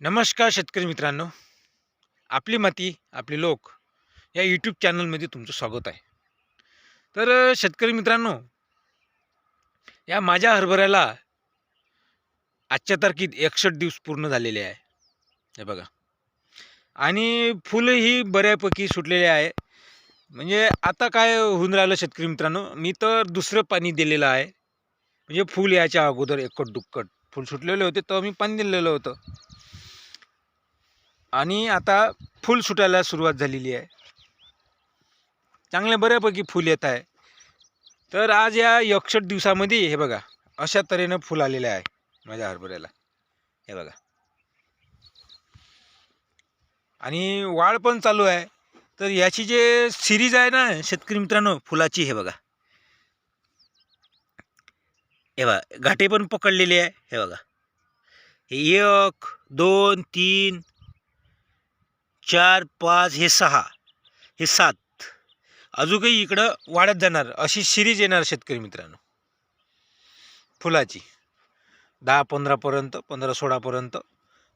नमस्कार शेतकरी मित्रांनो. आपली माती आपले लोक या यूट्यूब चॅनलमध्ये तुमचं स्वागत आहे. तर शेतकरी मित्रांनो या माझ्या हरभऱ्याला आजच्या तारखेत एकसष्ट दिवस पूर्ण झालेले आहे. हे बघा. आणि फुलंही बऱ्यापैकी सुटलेले आहे. म्हणजे आता काय होऊन राहिलं शेतकरी मित्रांनो मी तर दुसरं पाणी दिलेलं आहे. म्हणजे फुल याच्या अगोदर एकट दुक्कट फुल सुटलेले होते तर मी पाणी दिलेलं होतं. आणि आता फुल सुटायला सुरुवात झालेली आहे. चांगल्या बऱ्यापैकी फुल येत आहे. तर आज या एकसष्ट दिवसामध्ये हे बघा अशा तऱ्हेनं फुल आलेलं आहे माझ्या हरभऱ्याला. हे बघा. आणि वाढ पण चालू आहे. तर याची जे सिरीज आहे ना शेतकरी मित्रांनो फुलाची हे बघा. हे बघा घाटे पण पकडलेले आहे हे बघा. हे एक दोन तीन चार पाच हे सहा हे सात. अजूनही इकडं वाढत जाणार. अशी सिरीज येणार शेतकरी मित्रांनो. फुलाची. दहा पंधरापर्यंत पंधरा सोळापर्यंत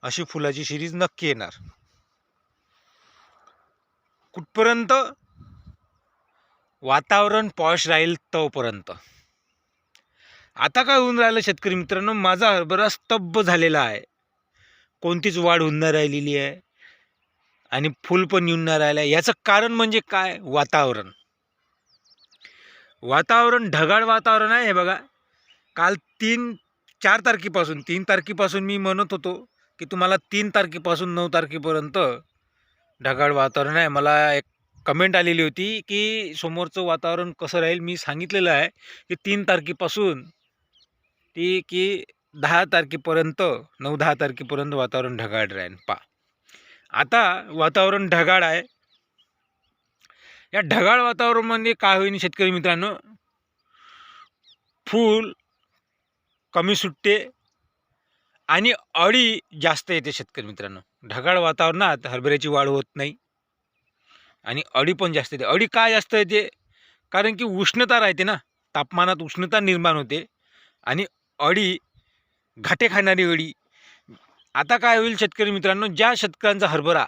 अशी फुलाची सिरीज नक्की येणार. कुठपर्यंत? वातावरण पॉश राहील तोपर्यंत. आता काय होऊन राहिलं शेतकरी मित्रांनो? माझा हरभरा स्तब्ध झालेला आहे. कोणतीच वाढ होऊन नाही राहिलेली आहे. आणि फुल पण येऊन नाही राहिलं याचं कारण म्हणजे काय? वातावरण. वातावरण ढगाळ वातावरण आहे हे बघा. काल तीन चार तारखेपासून तीन तारखेपासून मी म्हणत होतो की तुम्हाला तीन तारखेपासून नऊ तारखेपर्यंत ढगाळ वातावरण आहे. मला एक कमेंट आलेली होती की समोरचं वातावरण कसं राहील? मी सांगितलेलं आहे की तीन तारखेपासून ती की दहा तारखेपर्यंत नऊ दहा तारखेपर्यंत वातावरण ढगाळ राहील पा आता वातावरण ढगाळ आहे. या ढगाळ वातावरणामध्ये काय होईल शेतकरी मित्रांनो? फूल कमी सुटते आणि अळी जास्त येते शेतकरी मित्रांनो. ढगाळ वातावरणात हरभऱ्याची वाढ होत नाही आणि अळी पण जास्त येते. अळी काय जास्त येते? कारण की उष्णता राहते ना. तापमानात उष्णता निर्माण होते आणि अळी घाटे खाणारी अळी आता काय होईल शेतकरी मित्रांनो? ज्या शेतकऱ्यांचा हरभरा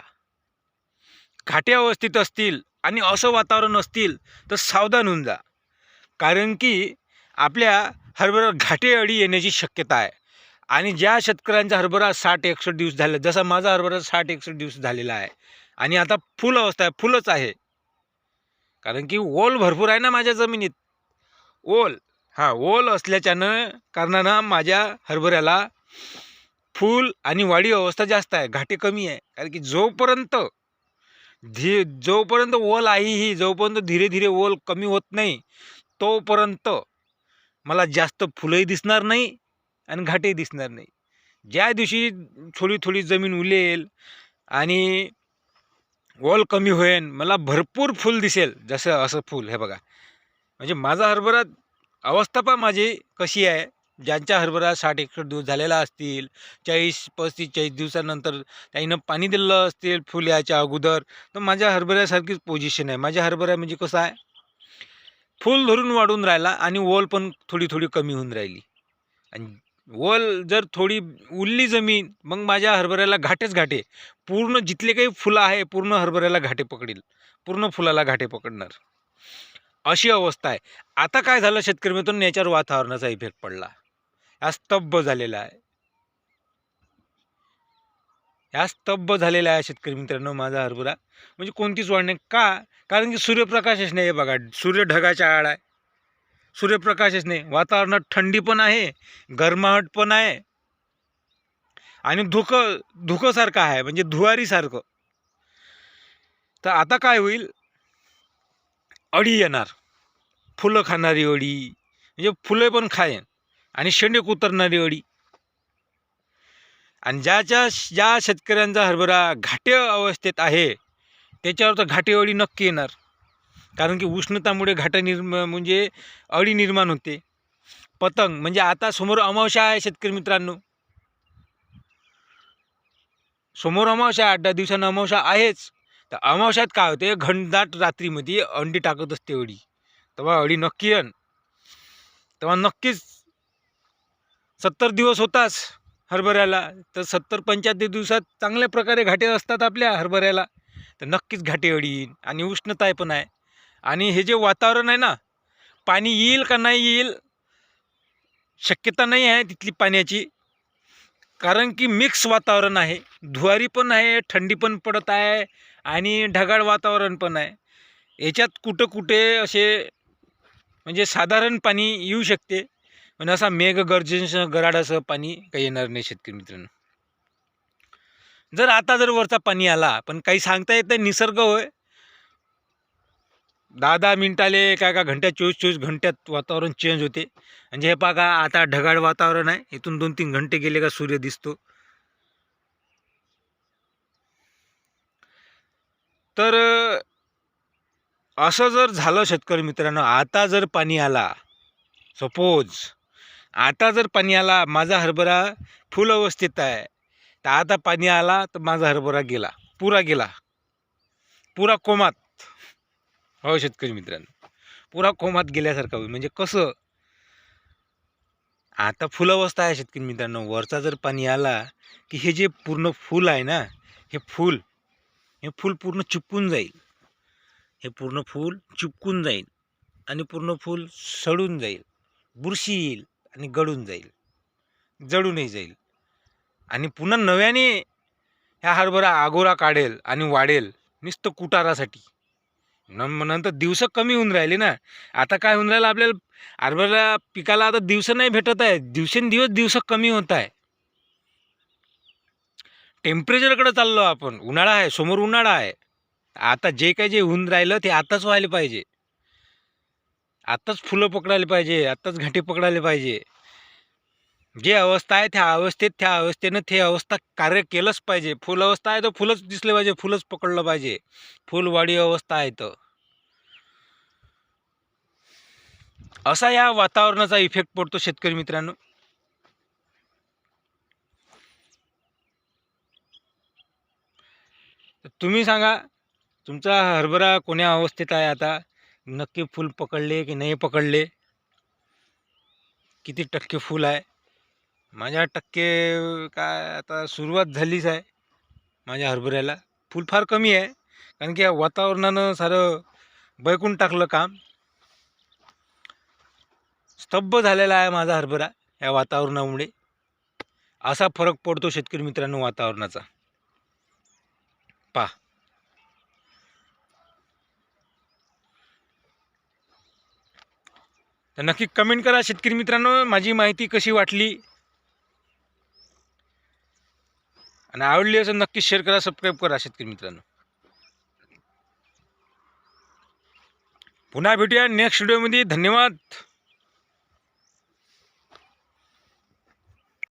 घाटे अवस्थेत असतील आणि असं वातावरण असतील तर सावधान होऊन जा. कारण की आपल्या हरभरा घाटे अळी येण्याची शक्यता आहे. आणि ज्या शेतकऱ्यांचा हरभरा साठ एकसष्ट दिवस झाला जसा माझा हरभरा साठ एकसष्ट दिवस झालेला आहे आणि आता फुल अवस्था आहे फुलच आहे. कारण की ओल भरपूर आहे ना माझ्या जमिनीत. ओल हां ओल असल्याच्यानं कारणानं माझ्या हरभऱ्याला फूल आणि वाढी अवस्था जास्त आहे घाटे कमी आहे. कारण की जोपर्यंत धी जोपर्यंत ओल आहे ही जोपर्यंत धीरे धीरे ओल कमी होत नाही तोपर्यंत मला जास्त फुलंही दिसणार नाही आणि घाटेही दिसणार नाही. ज्या दिवशी थोडी थोडी जमीन उलेल आणि ओल कमी होईल मला भरपूर फूल दिसेल. जसं असं फूल हे बघा. म्हणजे माझा हरभरा अवस्था पण माझी कशी आहे. ज्यांच्या हरभरा साठ एकसष्ट दिवस झालेला असतील चाळीस पस्तीस चाळीस दिवसानंतर त्याईनं पाणी दिलं असतील फुल्याच्या अगोदर तर माझ्या हरभऱ्यासारखीच पोझिशन आहे. माझ्या हरभरा म्हणजे कसं आहे? फुल धरून वाढून राहिला आणि ओल पण थोडी थोडी कमी होऊन राहिली. आणि ओल जर थोडी उरली जमीन मग माझ्या हरभऱ्याला घाटेच घाटे. पूर्ण जितले काही फुलं आहे पूर्ण हरभऱ्याला घाटे पकडील. पूर्ण फुलाला घाटे पकडणार. अशी अवस्था आहे. आता काय झालं शेतकरी मित्रांनो? याच्यावर वातावरणाचा इफेक्ट पडला. हा स्तब्ध झालेला आहे. ह्या स्तब्ध झालेला आहे शेतकरी मित्रांनो माझा हरभरा. म्हणजे कोणतीच वाढ नाही. का? कारण की सूर्यप्रकाशच नाही हे बघा. सूर्य ढगाच्या आड आहे. सूर्यप्रकाशच नाही. वातावरणात थंडी पण आहे. गरमाहट पण आहे. आणि धुकं धुकंसारखं आहे. म्हणजे धुवारीसारखं. तर आता काय होईल? अळी येणार. फुलं खाणारी अळी. म्हणजे फुलं पण खायन. आणि शेंडेक उतरणारी अळी आणि ज्याच्या ज्या शेतकऱ्यांचा हरभरा घाटे अवस्थेत आहे त्याच्यावर तर घाटे अळी नक्की येणार. कारण की उष्णतामुळे घाटा निर्म म्हणजे अळी निर्माण होते. पतंग म्हणजे आता समोर अमावस्या आहे शेतकरी मित्रांनो. समोर अमावस्या आठ दहा दिवसानं अमावस्या आहेच. तर अमावश्यात काय होते? घनदाट रात्रीमध्ये अंडी टाकत असते अळी तेव्हा अळी नक्की येण तेव्हा नक्कीच सत्तर दिवस होताच हरभऱ्याला. तर सत्तर पंच्याहत्तर दिवसात चांगल्या प्रकारे घाटे असतात आपल्या हरभऱ्याला. तर नक्कीच घाटे अडी येईल आणि उष्णता पण आहे. आणि हे जे वातावरण आहे ना पाणी येईल का नाही येईल शक्यता नाही आहे तिथली पाण्याची. कारण की मिक्स वातावरण आहे. धुवारी पण आहे थंडी पण पडत आहे आणि ढगाळ वातावरण पण आहे. याच्यात कुठं कुठे असे म्हणजे साधारण पाणी येऊ शकते. पण असा मेघ गर्जन गराड असं पाणी काही येणार नाही शेतकरी मित्रांनो. जर आता जर वरचा पाणी आला पण काही सांगता येत नाही निसर्ग होय. दहा दहा मिनिटाले काय का घंट्यात चोवीस चोवीस घंट्यात वातावरण चेंज होते. म्हणजे हे बघा आता ढगाळ वातावरण आहे. इथून दोन तीन घंटे गेले का सूर्य दिसतो. तर असं जर झालं शेतकरी मित्रांनो आता जर पाणी आला सपोज आता जर पाणी आला माझा हरभरा फुल अवस्थेत आहे तर आता पाणी आला तर माझा हरभरा गेला पुरा गेला. पुरा कोमात. हो शेतकरी मित्रांनो. पुरा कोमात गेल्यासारखा होईल. म्हणजे कसं? आता फुल अवस्था आहे शेतकरी मित्रांनो. वरचा जर पाणी आला की हे जे पूर्ण फूल आहे ना हे फूल हे फूल पूर्ण चिपकून जाईल. हे पूर्ण फूल चिपकून जाईल आणि पूर्ण फूल सडून जाईल. बुरशी येईल. आणि गळून जाईल. जळूनही जाईल. आणि पुन्हा नव्याने ह्या हरभरा आगोरा काढेल आणि वाढेल नुसतं कुटारासाठी. न नंतर दिवस कमी होऊन राहिले ना. आता काय होऊन राहिलं आपल्याला हरभरा पिकाला आता दिवस नाही भेटत आहे. दिवसेंदिवस दिवस कमी होत आहे. टेम्परेचरकडे चाललो आपण. उन्हाळा आहे समोर उन्हाळा आहे. आता जे काही जे होऊन राहिलं ते आताच व्हायला पाहिजे. आत्ताच फुलं पकडायला पाहिजे आत्ताच घाटी पकडायला पाहिजे. जे अवस्था आहे त्या अवस्थेत त्या अवस्थेनं ते अवस्था कार्य केलंच पाहिजे. फुल अवस्था आहे तर फुलंच दिसले पाहिजे फुलंच पकडलं पाहिजे. फुलवाडी अवस्था आहे तर. असा या वातावरणाचा इफेक्ट पडतो शेतकरी मित्रांनो. तुम्ही सांगा तुमचा हरभरा कोण्या अवस्थेत आहे आता? नक्की फूल पकडले की नाही पकडले? किती टक्के फूल आहे? माझ्या टक्के काय आता सुरुवात झालीच आहे माझ्या हरभऱ्याला. फूल फार कमी आहे कारण की या वातावरणानं सारं बैकून टाकलं काम. स्तब्ध झालेला आहे माझा हरभरा या वातावरणामुळे. असा फरक पडतो शेतकरी मित्रांनो वातावरणाचा. पा तर नक्की कमेंट करा. शेतकरी मित्रांनो माझी माहिती कशी वाटली? आणि आवडली असं नक्की शेअर करा सबस्क्राईब करा शेतकरी मित्रांनो. पुन्हा भेटूया नेक्स्ट व्हिडिओमध्ये धन्यवाद.